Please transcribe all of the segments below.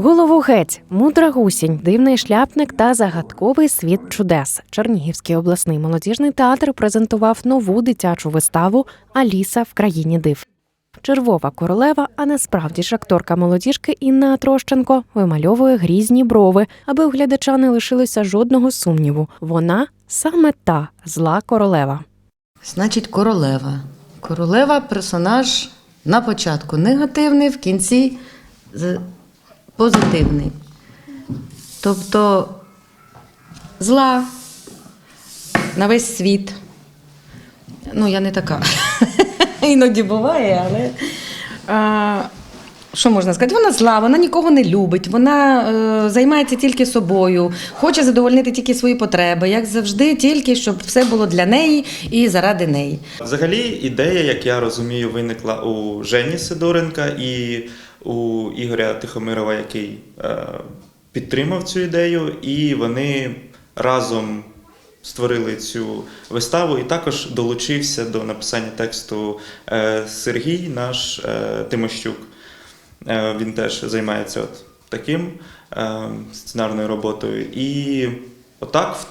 Голову геть, мудра гусінь, дивний шляпник та загадковий світ чудес. Чернігівський обласний молодіжний театр презентував нову дитячу виставу Аліса в країні див. Червова королева, а насправді ж акторка молодіжки Інна Трощенко вимальовує грізні брови, аби у глядача не лишилося жодного сумніву. Вона саме та зла королева. Значить, королева. Королева персонаж на початку негативний, в кінці позитивний. Тобто зла на весь світ. Ну, я не така. Іноді буває, але. А, що можна сказати? Вона зла, вона нікого не любить, вона е, займається тільки собою, хоче задовольнити тільки свої потреби, як завжди, тільки щоб все було для неї і заради неї. Взагалі, ідея, як я розумію, виникла у Жені Сидоренка і у Ігоря Тихомирова, який е, підтримав цю ідею, і вони разом створили цю виставу. І також долучився до написання тексту е, Сергій, наш е, Тимощук. Він теж займається от таким сценарною роботою. І отак в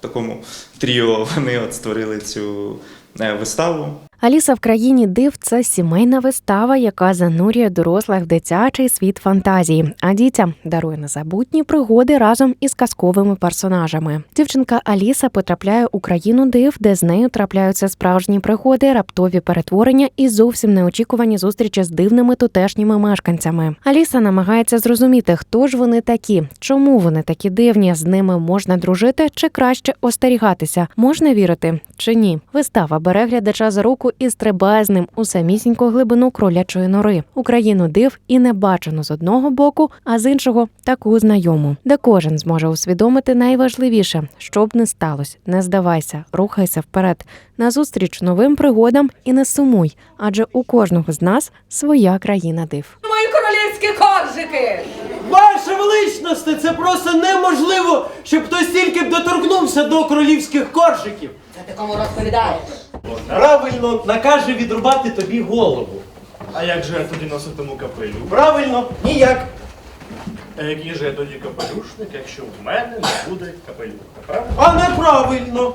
такому тріо, вони от створили цю виставу. Аліса в країні див це сімейна вистава, яка занурює дорослих в дитячий світ фантазії, а дітям дарує незабутні пригоди разом із казковими персонажами. Дівчинка Аліса потрапляє у країну див, де з нею трапляються справжні пригоди, раптові перетворення і зовсім неочікувані зустрічі з дивними тутешніми мешканцями. Аліса намагається зрозуміти, хто ж вони такі, чому вони такі дивні, з ними можна дружити чи краще остерігатися, можна вірити чи ні. Вистава бере глядача за руку і стрибає з ним у самісіньку глибину кролячої нори, Україну див і не бачену з одного боку, а з іншого таку знайому, де кожен зможе усвідомити найважливіше, що б не сталося, не здавайся, рухайся вперед, назустріч новим пригодам і не сумуй, адже у кожного з нас своя країна див. Мої королівські коржики! Ваша величносте, це просто неможливо, щоб хтось тільки б доторкнувся до королівських коржиків. Це ти кому розповідаєш? Правильно, накаже відрубати тобі голову. А як же я тоді носитиму капелю? Правильно, ніяк. А який же я тоді капелюшник, якщо в мене не буде капелюха, правильно? А неправильно.